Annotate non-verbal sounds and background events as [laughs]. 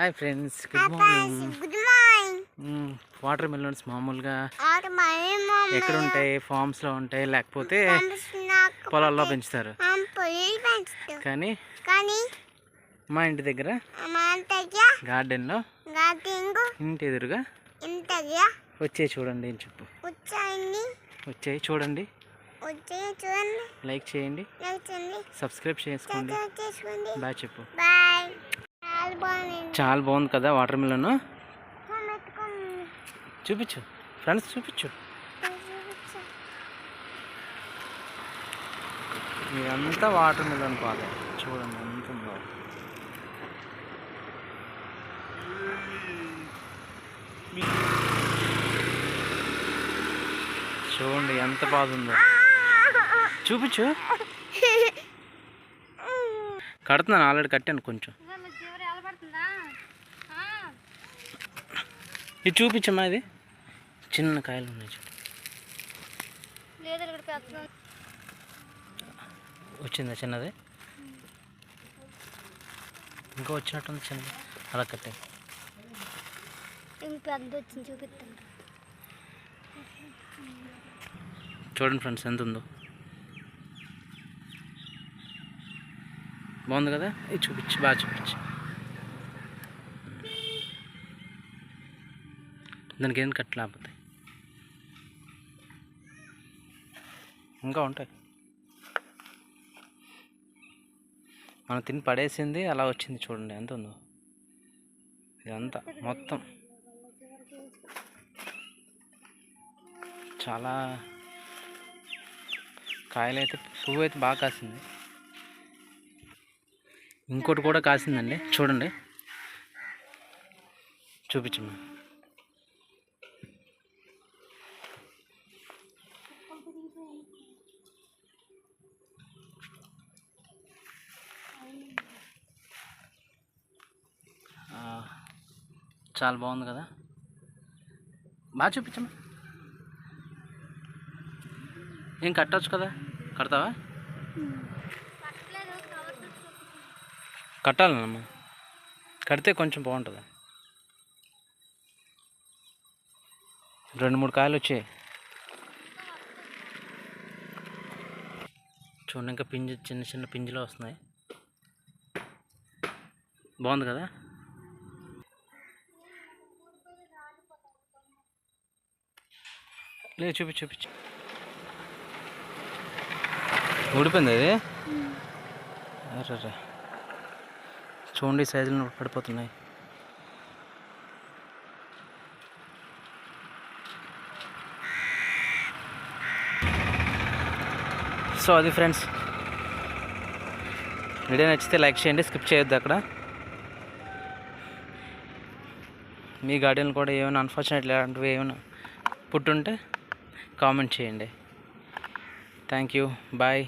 Hi friends good morning good morning watermelons మామూలుగా ఎక్కడ ఉంటాయి ఫార్మ్స్లో ఉంటాయి లేకపోతే పొలాల్లో పెంచుతారు. కానీ కానీ మా ఇంటి దగ్గర గార్డెన్లో ఇంటి ఎదురుగా వచ్చే చూడండి అని చెప్పు. వచ్చాయండి. వచ్చాయి చూడండి. లైక్ చేయండి. నచ్చింది సబ్స్క్రైబ్ చేసుకోండి. సబ్స్క్రైబ్ చేసుకోండి. బాయ్ చెప్పు. బాయ్. చాలా బాగుంది. కదా వాటర్ మిలన్? చూపించు. ఫ్రెండ్స్ చూపించు. ఇదంతా వాటర్ మిలన్ పాలే. చూడండి ఎంత ఉందో. చూడండి ఎంత బాగుందో. చూపించు. [laughs] కడుతున్నాను ఆల్రెడీ కట్టాను కొంచెం. ఇది చూపించమ్మా ఇది. చిన్న కాయలు ఉన్నాయి చూడు. వచ్చిందా చిన్నది? ఇంకా వచ్చినట్టుంది చిన్నది. అలా కట్టే చూడండి ఫ్రెండ్స్ ఎంత ఉందో. బాగుంది కదా? ఇది చూపించు బాగా చూపించు. దానికి ఏం కట్ లేకపోతే ఇంకా ఉంటాయి. మనం తిని పడేసింది అలా వచ్చింది చూడండి ఎంత ఉందో. ఇదంతా మొత్తం. చాలా కాయలు అయితే పువ్వు అయితే బాగా కాసింది. ఇంకోటి కూడా కాసిందండి. చూడండి. చూపించమ్మా. చాలా బాగుంది కదా. బాగా చూపించమ్మా. ఏం కట్టవచ్చు కదా? కడతావా? కట్టాలమ్మా కడితే కొంచెం బాగుంటుంది. రెండు మూడు కాయలు వచ్చాయి. చూడండి ఇంకా పింజ చిన్న చిన్న పింజులు వస్తున్నాయి. బాగుంది కదా? లేదు చూపించు చూపించు ఊడిపోయింది అది అర్రర్ర. చూడండి సైజులు పడిపోతున్నాయి. సో అది ఫ్రెండ్స్. వీడియో నచ్చితే లైక్ చేయండి స్కిప్ చేయొద్దు అక్కడ. మీ గార్డెన్ కూడా ఏమైనా అన్ఫార్చునేట్ లాంటివి ఏమైనా పుట్టుంటే కామెంట్ చేయండి. Thank you bye